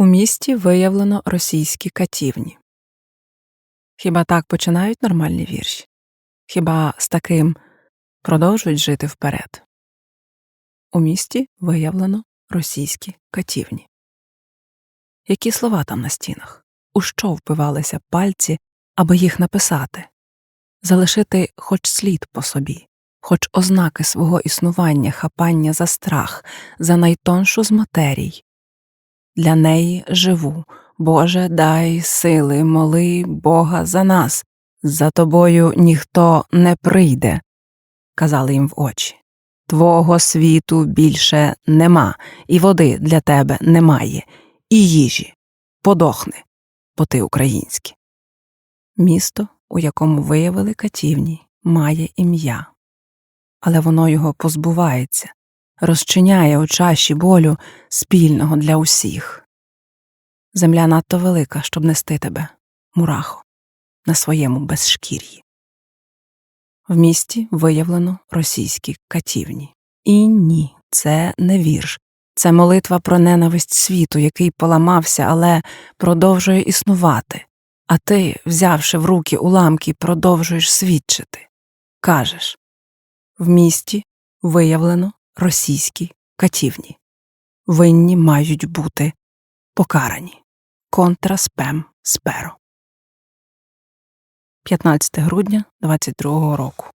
У місті виявлено російські катівні. Хіба так починають нормальні вірші? Хіба з таким продовжують жити вперед? У місті виявлено російські катівні. Які слова там на стінах? У що впивалися пальці, аби їх написати, залишити хоч слід по собі, хоч ознаки свого існування, хапання за страх, за найтоншу з матерій. Для неї живу, Боже, дай сили, моли Бога за нас, за тобою ніхто не прийде, казали їм в очі. Твого світу більше нема, і води для тебе немає, і їжі. Подохни, бо ти український. Місто, у якому виявили катівні, має ім'я, але воно його позбувається, розчиняє у чаші болю спільного для усіх. Земля надто велика, щоб нести тебе, мурахо, на своєму безшкір'ї. В місті виявлено російські катівні. І ні, це не вірш, це молитва про ненависть світу, який поламався, але продовжує існувати. А ти, взявши в руки уламки, продовжуєш свідчити. Кажеш в місті виявлено російські катівні. Винні мають бути покарані. Контра спем сперо. 15 грудня 22 року.